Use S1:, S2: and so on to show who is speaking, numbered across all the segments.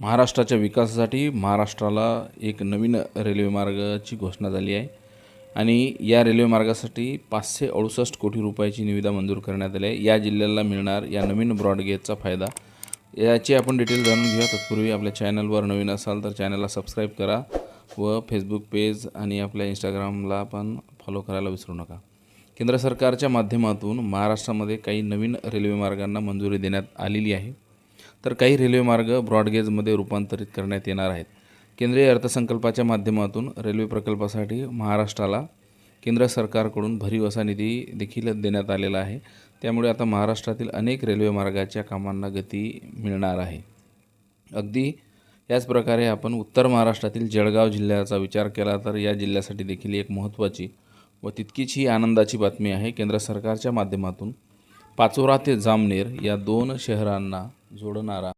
S1: महाराष्ट्राच्या विकासासाठी महाराष्ट्राला एक नवीन रेल्वेमार्गाची घोषणा झाली आहे. आणि या रेल्वे मार्गासाठी पाचशे अडुसष्ट कोटी रुपयाची निविदा मंजूर करण्यात आली आहे. या जिल्ह्याला मिळणार या नवीन ब्रॉडगेजचा फायदा. याची आपण डिटेल जाणून घेऊया. तत्पूर्वी आपल्या चॅनलवर नवीन असाल तर चॅनलला सबस्क्राईब करा व फेसबुक पेज आणि आपल्या इंस्टाग्रामला पण फॉलो करायला विसरू नका. केंद्र सरकारच्या माध्यमातून महाराष्ट्रामध्ये काही नवीन रेल्वे मार्गांना मंजुरी देण्यात आलेली आहे. तर काही रेल्वे मार्ग ब्रॉडगेजमध्ये रूपांतरित करण्यात येणार आहेत. केंद्रीय अर्थसंकल्पाच्या माध्यमातून रेल्वे प्रकल्पासाठी महाराष्ट्राला केंद्र सरकारकडून भरीव असा निधी देखील देण्यात आलेला आहे. त्यामुळे आता महाराष्ट्रातील अनेक रेल्वे मार्गाच्या कामांना गती मिळणार आहे. अगदी याच प्रकारे आपण उत्तर महाराष्ट्रातील जळगाव जिल्ह्याचा विचार केला तर या जिल्ह्यासाठी देखील एक महत्त्वाची व तितकीच ही आनंदाची बातमी आहे. केंद्र सरकारच्या माध्यमातून पाचोरा ते जामनेर या दोन शहरांना जोडणारा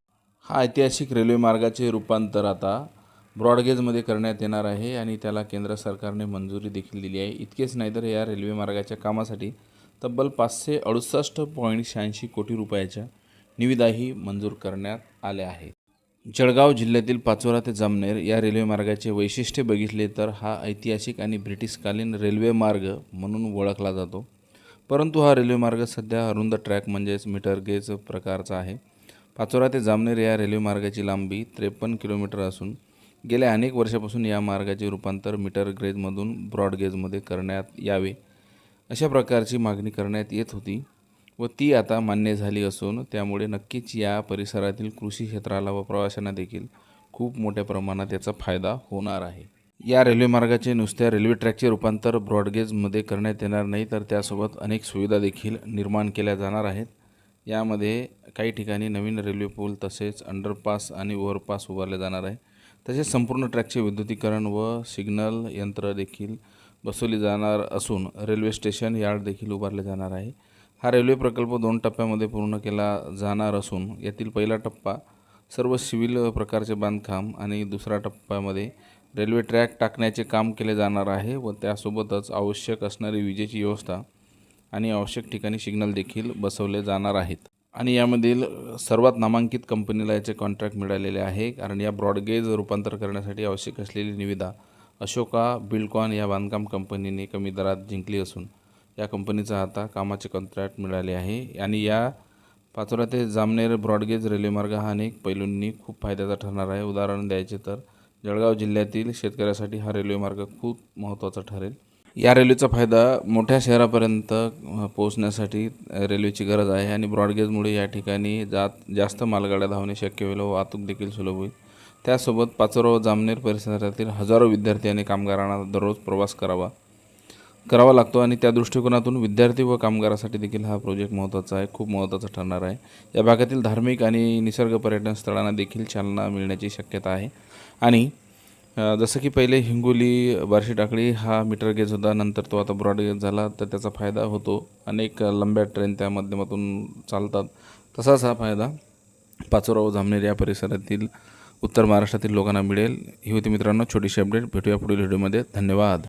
S1: हा ऐतिहासिक रेल्वे मार्गाचे रूपांतर आता ब्रॉडगेजमध्ये करण्यात येणार आहे आणि त्याला केंद्र सरकारने मंजुरी देखील दिली आहे. इतकेच नाही तर या रेल्वे मार्गाच्या कामासाठी तब्बल पाचशे अडुसष्ट पॉईंट शहाऐंशी कोटी रुपयाच्या निविदाही मंजूर करण्यात आल्या आहेत. जळगाव जिल्ह्यातील पाचोरा ते जामनेर या रेल्वे मार्गाचे वैशिष्ट्य बघितले तर हा ऐतिहासिक आणि ब्रिटिशकालीन रेल्वे मार्ग म्हणून ओळखला जातो. परंतु हा रेल्वे मार्ग सध्या अरुंद ट्रॅक म्हणजेच मीटर गेज प्रकारचा आहे. पाचोरा ते जामनेर या रेल्वे मार्गाची लांबी त्रेपन्न किलोमीटर असून गेल्या अनेक वर्षापासून या मार्गाचे रूपांतर मीटर ग्रेजमधून ब्रॉडगेजमध्ये करण्यात यावे अशा प्रकारची मागणी करण्यात येत होती व ती आता मान्य झाली असून त्यामुळे नक्कीच या परिसरातील कृषी क्षेत्राला व प्रवाशांना देखील खूप मोठ्या प्रमाणात याचा फायदा होणार आहे. या रेल्वे मार्गाचे नुसत्या रेल्वे ट्रॅकचे रूपांतर ब्रॉडगेजमध्ये करण्यात येणार नाही तर त्यासोबत अनेक सुविधा देखील निर्माण केल्या जाणार आहेत. यामध्ये काही ठिकाणी नवीन रेल्वे पूल तसेच अंडरपास आणि ओव्हरपास उभारले जाणार आहे. तसेच संपूर्ण ट्रॅकचे विद्युतीकरण व सिग्नल यंत्र देखील बसवली जाणार असून रेल्वे स्टेशन यार्ड देखील उभारले जाणार आहे. हा रेल्वे प्रकल्प दोन टप्प्यामध्ये पूर्ण केला जाणार असून यातील पहिला टप्पा सर्व सिव्हिल प्रकारचे बांधकाम आणि दुसऱ्या टप्प्यामध्ये रेल्वे ट्रॅक टाकण्याचे काम केले जाणार आहे व त्यासोबतच आवश्यक असणारी विजेची व्यवस्था आणि आवश्यक ठिकाणी सिग्नल देखील बसवले जाणार आहेत. आणि यामधील सर्वात नामांकित कंपनीला याचे कॉन्ट्रॅक्ट मिळालेले आहे कारण या ब्रॉडगेज रूपांतर करण्यासाठी आवश्यक असलेली निविदा अशोका बिल्डकॉन या बांधकाम कंपनीने कमी दरात जिंकली असून या कंपनीचा आता कामाचे कॉन्ट्रॅक्ट मिळाले आहे. आणि या पाचोरा ते जामनेर ब्रॉडगेज रेल्वेमार्ग हा अनेक पैलूंनी खूप फायद्याचा ठरणार आहे. उदाहरण द्यायचे तर जळगाव जिल्ह्यातील शेतकऱ्यासाठी हा रेल्वेमार्ग खूप महत्त्वाचा ठरेल. या रेल्वेचा फायदा मोठ्या शहरापर्यंत पोहोचण्यासाठी रेल्वेची गरज आहे आणि ब्रॉडगेजमुळे या ठिकाणी जात जास्त मालगाड्या धावणे शक्य होईल व वाहतूक देखील सुलभ होईल. त्यासोबत पाचोरा व जामनेर परिसरातील हजारो विद्यार्थी आणि कामगारांना दररोज प्रवास करावा करावा लागतो आणि त्या दृष्टिकोनातून विद्यार्थी व कामगारासाठी देखील हा प्रोजेक्ट महत्त्वाचा आहे खूप महत्त्वाचा ठरणार आहे. या भागातील धार्मिक आणि निसर्ग पर्यटन स्थळांना देखील चालना मिळण्याची शक्यता आहे. आणि जसं की पहिले हिंगोली बार्शी टाकळी हा मीटर गेज होता. नंतर तो आता ब्रॉड गेज झाला तर त्याचा फायदा होतो. अनेक लंब्या ट्रेन त्या माध्यमातून चालतात. तसाच हा फायदा पाचोरा व जामनेर या परिसरातील उत्तर महाराष्ट्रातील लोकांना मिळेल. ही होती मित्रांनो छोटीशी अपडेट भेटूया पुढील व्हिडिओमध्ये धन्यवाद.